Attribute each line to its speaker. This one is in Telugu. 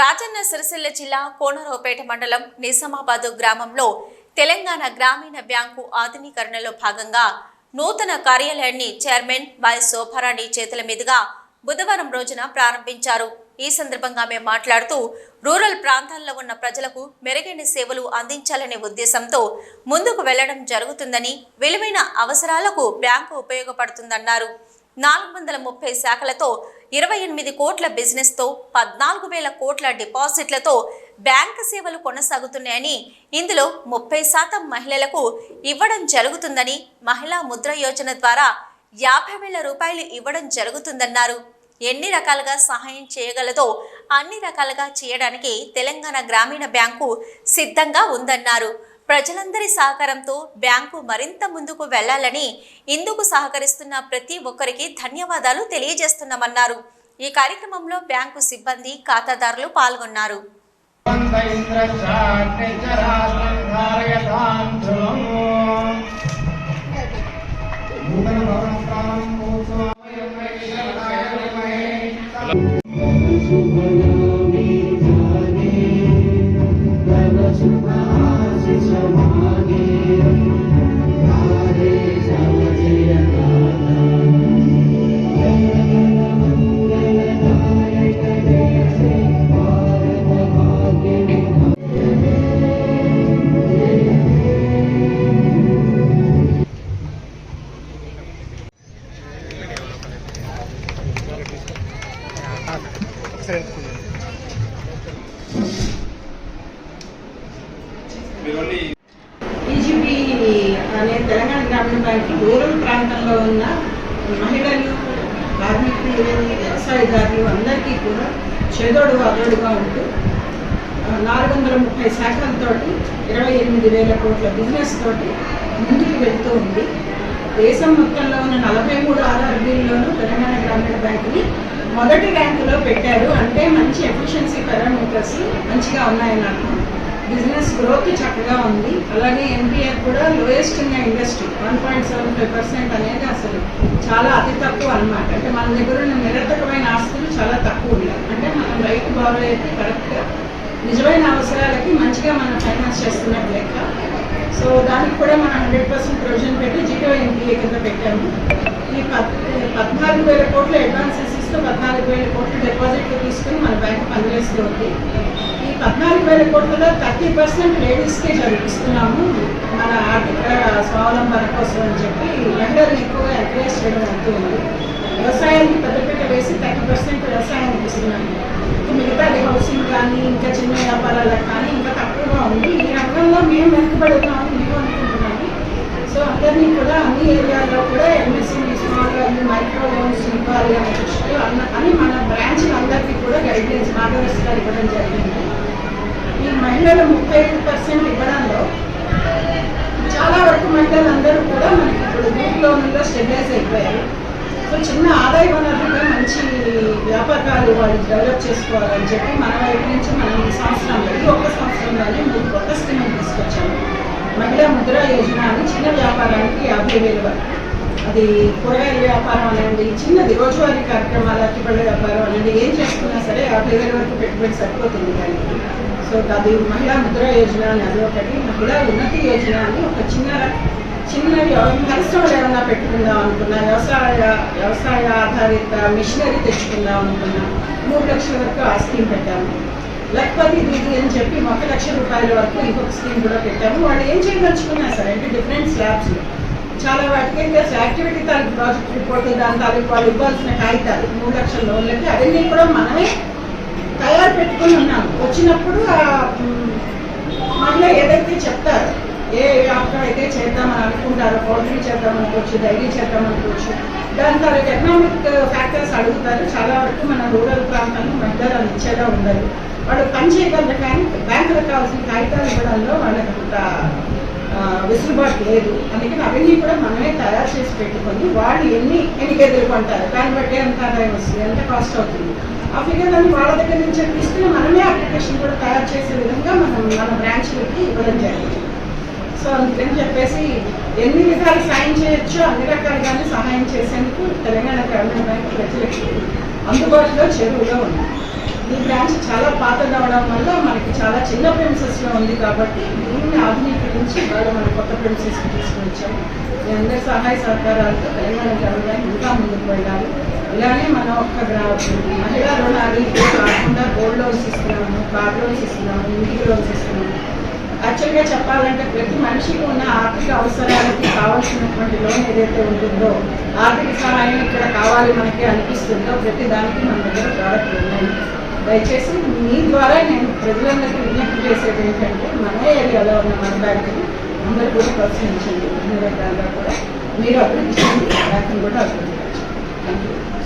Speaker 1: రాజన్న సిరిసిల్ల జిల్లా కోనరావుపేట మండలం నిజామాబాద్ గ్రామంలో తెలంగాణ గ్రామీణ బ్యాంకు ఆధునీకరణలో భాగంగా నూతన కార్యాలయాన్ని చైర్మన్ వై శోభారాణి చేతుల మీదుగా బుధవారం రోజున ప్రారంభించారు. ఈ సందర్భంగా ఆమె మాట్లాడుతూ రూరల్ ప్రాంతాల్లో ఉన్న ప్రజలకు మెరుగైన సేవలు అందించాలనే ఉద్దేశంతో ముందుకు వెళ్ళడం జరుగుతుందని విలువైన అవసరాలకు బ్యాంకు ఉపయోగపడుతుందన్నారు. నాలుగు వందల ముప్పై శాఖలతో ఇరవై ఎనిమిది కోట్ల బిజినెస్తో పద్నాలుగు వేల కోట్ల డిపాజిట్లతో బ్యాంకు సేవలు కొనసాగుతున్నాయని ఇందులో ముప్పై శాతం మహిళలకు ఇవ్వడం జరుగుతుందని మహిళా ముద్ర యోజన ద్వారా యాభై వేల రూపాయలు ఇవ్వడం జరుగుతుందన్నారు. ఎన్ని రకాలుగా సహాయం చేయగలదో అన్ని రకాలుగా చేయడానికి తెలంగాణ గ్రామీణ బ్యాంకు సిద్ధంగా ఉందన్నారు. ప్రజలందరి సహకారంతో బ్యాంకు మరింత ముందుకు వెళ్ళాలని ఇందుకు సహకరిస్తున్న ప్రతి ఒక్కరికి ధన్యవాదాలు తెలియజేస్తున్నామన్నారు. ఈ కార్యక్రమంలో బ్యాంకు సిబ్బంది ఖాతాదారులు పాల్గొన్నారు.
Speaker 2: నూతన
Speaker 3: తెలంగాణ రూరల్ ప్రాంతంలో ఉన్న మహిళలు కార్మికులు వ్యవసాయదారులు అందరికీ కూడా చేదోడు అదోడుగా ఉంటూ నాలుగు వందల ముప్పై శాఖలతో ఇరవై ఎనిమిది వేల కోట్ల బిజినెస్ తోటి ముందుకు వెళ్తూ ఉంది. దేశం మొత్తంలో ఉన్న నలభై మూడు ఆర్ఆర్బీల్లోనూ తెలంగాణ గ్రామీణ బ్యాంకుని మొదటి ర్యాంకులో పెట్టారు. అంటే మంచి ఎఫిషియన్సీ పారామీటర్స్ మంచిగా ఉన్నాయని అనుకుంటున్నాను బిజినెస్ గ్రోత్ చక్కగా ఉంది. అలాగే ఎన్పిఆర్ కూడా లోయెస్ట్ ఉన్న industry. One point seven five percent అనేది అసలు చాలా అతి తక్కువ అన్నమాట. అంటే మన దగ్గర ఉన్న నిరర్థకమైన ఆస్తులు చాలా తక్కువ ఉన్నాయి. అంటే మనం రైతు బాబు అయితే కరెక్ట్గా నిజమైన అవసరాలకి మంచిగా మనం ఫైనాన్స్ చేస్తున్నట్టు లెక్క. సో దానికి కూడా మనం హండ్రెడ్ పర్సెంట్ ప్రొవిజన్ పెట్టి జీరో ఎన్పిఏ కింద పెట్టాము. ఈ పద్ పద్నాలుగు వేల కోట్ల అడ్వాన్సెస్ ఇస్తూ పద్నాలుగు వేల కోట్లు డిపాజిట్లు తీసుకుని మన బ్యాంక్ పనిచేస్తుంది ఈ పద్నాలుగు వేల కోట్లలో థర్టీ పర్సెంట్ లేడీస్కే చదివిస్తున్నాము. మన ఆర్థిక స్వావలంబన కోసం అని చెప్పి ఎండర్ని ఎక్కువగా ఎంకరేజ్ చేయడం అవుతుంది వ్యవసాయానికి పెద్దపీట వేసి థర్టీ పర్సెంట్ వ్యవసాయానికి ఇస్తున్నాము. మిగతాది హౌసింగ్ కానీ ఇంకా చిన్న వ్యాపారాలకు కానీ ఇంకా తక్కువగా ఉంది. ఈ రంగంలో మేము వెనుకబడి మేము అనుకుంటున్నాము. సో అందరినీ కూడా అన్ని ఏరియాల్లో కూడా ఎంఎస్ఎంఈ స్మాల్ మైక్రో లోన్స్ ఇవ్వాలి అని అని మన బ్రాంచ్ అందరికీ కూడా గైడ్లైన్స్ మార్గదర్శకాలు ఇవ్వడం జరిగింది. ఈ మహిళలు ముప్పై ఐదు పర్సెంట్ ఇవ్వడంలో చాలా వరకు మహిళలందరూ కూడా మనకి ఇప్పుడు గ్రూప్ లోన్లో స్టెబిలైజ్ అయిపోయారు. సో చిన్న ఆదాయ వనరులుగా మంచి వ్యాపకాలు వాళ్ళు డెవలప్ చేసుకోవాలని చెప్పి మన వైపు నుంచి మనం ఈ సంవత్సరంలో ఈ ఒక్క సంవత్సరంలోనే మూడు కొత్త స్కీమ్ తీసుకొచ్చాము. మహిళా ముద్రా యోజన అని చిన్న వ్యాపారానికి యాభై వేలు వరకు. అది కూరగాయల వ్యాపారం అనండి చిన్నది రోజువారీ కార్యక్రమాలు అట్టిపళ్ళ వ్యాపారం అనండి ఏం చేసుకున్నా సరే యాభై వేల వరకు పెట్టుబడి సరిపోతుంది దానికి సో అది మహిళా ముద్ర యోజన అని అది ఒకటి మహిళా ఉన్నతి యోజన అని ఒక చిన్న చిన్న పరిశ్రమలు ఏమన్నా పెట్టుకుందాం అనుకున్నా వ్యవసాయ వ్యవసాయ ఆధారిత మిషనరీ తెచ్చుకుందాం అనుకున్నా మూడు లక్షల వరకు ఆ స్కీమ్ పెట్టాము. లక్పతి దీది అని చెప్పి ఒక లక్ష రూపాయల వరకు ఇంకొక స్కీమ్ కూడా పెట్టాము. వాళ్ళు ఏం చేయదలుచుకున్నా సరే అంటే డిఫరెంట్ స్లాబ్స్లో చాలా వాటికి అయితే యాక్టివిటీ తాలూకు ప్రాజెక్ట్ రిపోర్ట్ దాని తాలూకు వాళ్ళు ఇవ్వాల్సిన కాగితాలు మూడు లక్షల లోన్లకి అవన్నీ కూడా మనమే తయారు పెట్టుకుని ఉన్నాం వచ్చినప్పుడు మళ్ళీ ఏదైతే చెప్తారో ఏ వ్యాపారం అయితే చేద్దామని అనుకుంటారో పౌల్ట్రీ చేద్దాం అనుకోవచ్చు డైరీ చేద్దాం అనుకోవచ్చు దాని తర్వాత ఎకనామిక్ ఫ్యాక్టర్స్ అడుగుతారు. చాలా వరకు మన రూరల్ ప్రాంతాల్లో మహిళలు ఇచ్చేలా ఉండదు వాళ్ళు పని చేయగలరు కానీ బ్యాంకులకు కావాల్సిన కాగితాలు ఇవ్వడంలో వాళ్ళకి అంత వెసులుబాటు లేదు. అందుకని అవన్నీ కూడా మనమే తయారు చేసి పెట్టుకొని వాళ్ళు ఎన్ని ఎన్నిక ఎదుర్కొంటారు దాన్ని బట్టి ఎంత ఆదాయం వస్తుంది? ఎంత కాస్ట్ అవుతుంది? ఆ ఫిగర్లన్నీ వాళ్ళ దగ్గర నుంచి తీసుకుని మనమే అప్లికేషన్ కూడా తయారు చేసే విధంగా మనం మన బ్రాంచ్లకి ఇవ్వడం జరిగింది. సో అందుకని చెప్పేసి ఎన్ని విధాలు సాయం చేయొచ్చో అన్ని రకాలుగానే సహాయం చేసేందుకు తెలంగాణ గ్రామీణ బ్యాంక్ ప్రజలకి అందుబాటులో చెరువుగా ఉంది. ఈ బ్రాంచ్ చాలా పాత రావడం వల్ల మనకి చాలా చిన్న ప్రిన్సెస్లో ఉంది కాబట్టి దీన్ని ఆధునీకరించి ఇవాళ మనం కొత్త ప్రిన్సెస్ తీసుకొచ్చాము మీ అందరి సహాయ సహకారాలతో తెలంగాణ గ్రామీణ ఇంకా ముందుకు వెళ్ళాలి. ఇలానే మనం ఒక్క మహిళా రుణాలు కాకుండా గోల్డ్ లోన్స్ ఇస్తున్నాము కార్ లోన్స్ ఇస్తున్నాము ఇంటికి లోన్స్ ఇస్తున్నాము. యాక్చువల్గా చెప్పాలంటే ప్రతి మనిషికి ఉన్న ఆర్థిక అవసరాలకి కావాల్సినటువంటి లోన్ ఏదైతే ఉంటుందో ఆర్థిక సహాయం ఇక్కడ కావాలి మనకి అనిపిస్తుందో ప్రతి దానికి మన దగ్గర ప్రోడక్ట్ ఉన్నాయి దయచేసి మీ ద్వారా నేను ప్రజలందరికీ విజ్ఞప్తి చేసేది ఏంటంటే మన ఏరియాలో ఉన్న మన బ్యాంకుని అందరూ కూడా ప్రోత్సహించండి. అన్ని రకాలుగా కూడా మీరు అభివృద్ధి చెంది బ్యాంకుని కూడా అభివృద్ధి థ్యాంక్ యూ